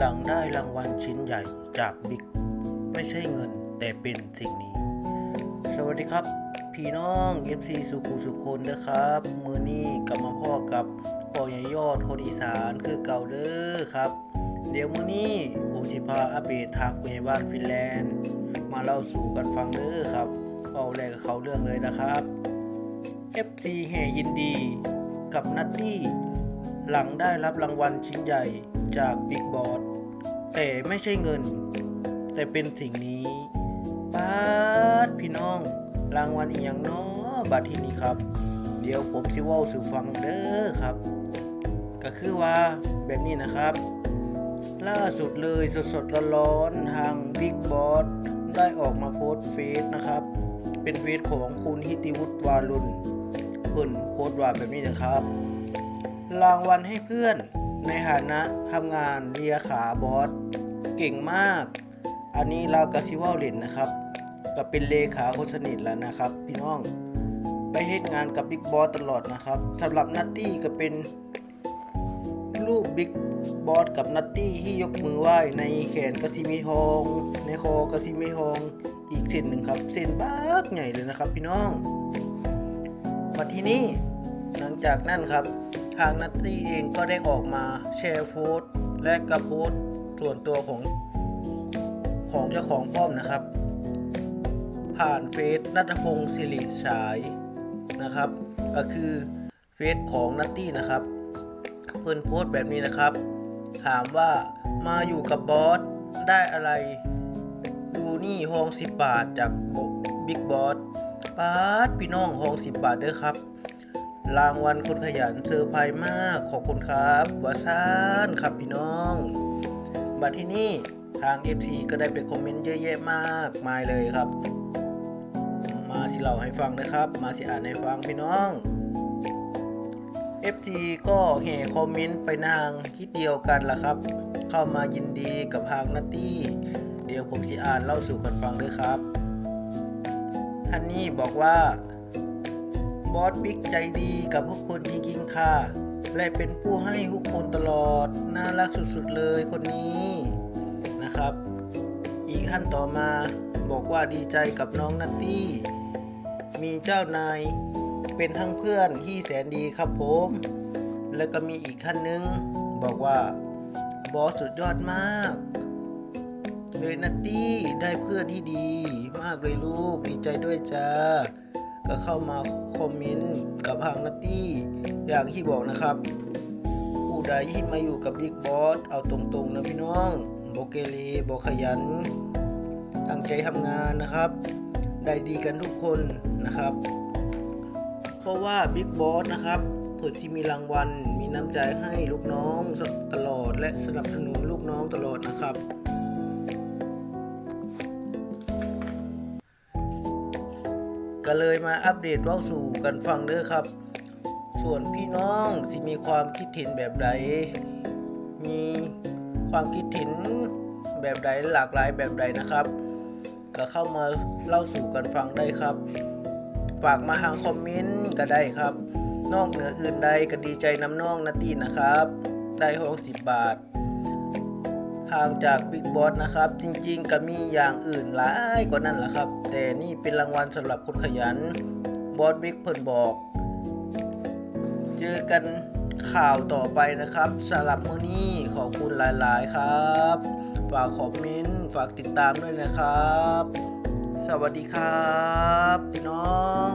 หลังได้รางวัลชิ้นใหญ่จากบิ๊กไม่ใช่เงินแต่เป็นสิ่งนี้ สวัสดีครับ พี่น้อง FC สุขุสุคนเด้อครับ มือนี้กลับมาพ่อกับพ่อใหญ่ยอดคนอีสานคือเก่าเด้อครับ เดี๋ยวมือนี้ผมสิพาอัปเดตทางผู้ใหญ่บ้านฟินแลนด์ มาเล่าสู่กันฟังเด้อครับเอาแรกกับเขาเรื่องเลยนะครับ FC แห่ยินดีกับนัตตี้หลังได้รับรางวัลชิ้นใหญ่ จากบิ๊กบอสแต่ไม่ใช่เงิน แต่เป็นสิ่งนี้ป้าดพี่น้อง รางวัลอีหยังเนาะบัดที่นี้ครับ เดี๋ยวผมสิเว้าสู่ฟังเด้อครับ ก็คือว่าแบบนี้นะครับ ล่าสุดเลยสดๆร้อนๆทางบิ๊กบอสได้ออกมาโพสต์เฟซนะครับ เป็นเฟซของคุณฮิติวุฒิวารุณเพิ่นโพสต์ว่าแบบนี้นะครับ รางวัลให้เพื่อน ในฐานะทำงานเลียขาบอสเก่งมาก อันนี้เรากระซิว่าเล่นนะครับ ก็เป็นเลขาคนสนิทแล้วนะครับ พี่น้องไปเฮ็ดงานกับบิ๊กบอสตลอดนะครับสำหรับนัตตี้ก็เป็นรูปบิ๊กบอสกับนัตตี้ที่ยกมือไหว้ในแขนกระซิมีทอง ในคอกระซิมีทองอีกเส้นหนึ่งครับ เส้นบักใหญ่เลยนะครับ พี่น้องมาที่นี่หลังจากนั้นครับ ทางนัตตี้เองก็ได้ออกมาแชร์โพสต์และกระโพสต์ส่วนตัวของของเจ้าของป้อมนะครับ ผ่านเฟซนัทพงศ์สิริฉายนะครับ ก็คือเฟซของนัตตี้นะครับ เพื่อนโพสต์แบบนี้นะครับ ถามว่ามาอยู่กับบอสได้อะไร ดูนี่ห้อง10บาทจากบิ๊กบอสปาดพี่น้องห้อง10บาทเด้อครับ รางวัลคนขยันเซอร์ไพรส์มากขอบคุณครับวาซานครับพี่น้องบัดที่นี่ทาง FC ก็ได้ไปคอมเมนต์เยอะแยะมากมายเลยครับ มาสิเล่าให้ฟังนะครับ มาสิอ่านให้ฟังพี่น้อง FT ก็แห่คอมเมนต์ไปทางคิดเดียวกันล่ะครับ เข้ามายินดีกับทางนัตตี้ เดี๋ยวผมสิอ่านเล่าสู่กันฟังด้วยครับท่านนี้บอกว่า บอสบิ๊กใจดีกับทุกคนจริงๆค่ะ และเป็นผู้ให้ทุกคนตลอด น่ารักสุดๆเลยคนนี้นะครับ อีกท่านต่อมาบอกว่าดีใจกับน้องนัตตี้ มีเจ้านายเป็นทั้งเพื่อนที่แสนดีครับผม แล้วก็มีอีกขั้นนึงบอกว่าบอสสุดยอดมากเลยนัตตี้ได้เพื่อนที่ดี มากเลยลูกดีใจด้วยจ้า ก็เข้ามาคอมเมนต์กับทางนัตตี้อย่างที่บอกนะครับผู้ใดที่มาอยู่กับบิ๊กบอสเอาตรงๆนะพี่น้องโบเกเรโบขยัน ตั้งใจทำงานนะครับ ได้ดีกันทุกคนนะครับ เพราะว่าบิ๊กบอสนะครับเผื่อที่มีรางวัลมีน้ำใจให้ลูกน้องตลอดและสนับสนุนลูกน้องตลอดนะครับ ก็เลยมาอัปเดตเล่าสู่กันฟังเด้อครับ ส่วนพี่น้องสิมีความคิดเห็นแบบใด มีความคิดเห็นแบบใดหลากหลายแบบใดนะครับ ก็เข้ามาเล่าสู่กันฟังได้ครับ ฝากมาทางคอมเมนต์ก็ได้ครับ นอกเหนืออื่นใดก็ดีใจน้ำน้องนาตีนะครับ ได้หกสิบบาท ทางจากบิ๊กบอสนะครับ จริงๆก็มีอย่างอื่นหลายกว่านั้นแหละครับ แต่นี่เป็นรางวัลสำหรับคนขยันบอสบิ๊กเพิ่นบอก เจอกันข่าวต่อไปนะครับสำหรับมื้อนี้ขอบคุณหลายๆครับ ฝากคอมเมนต์ฝากติดตามด้วยนะครับ สวัสดีครับ พี่น้อง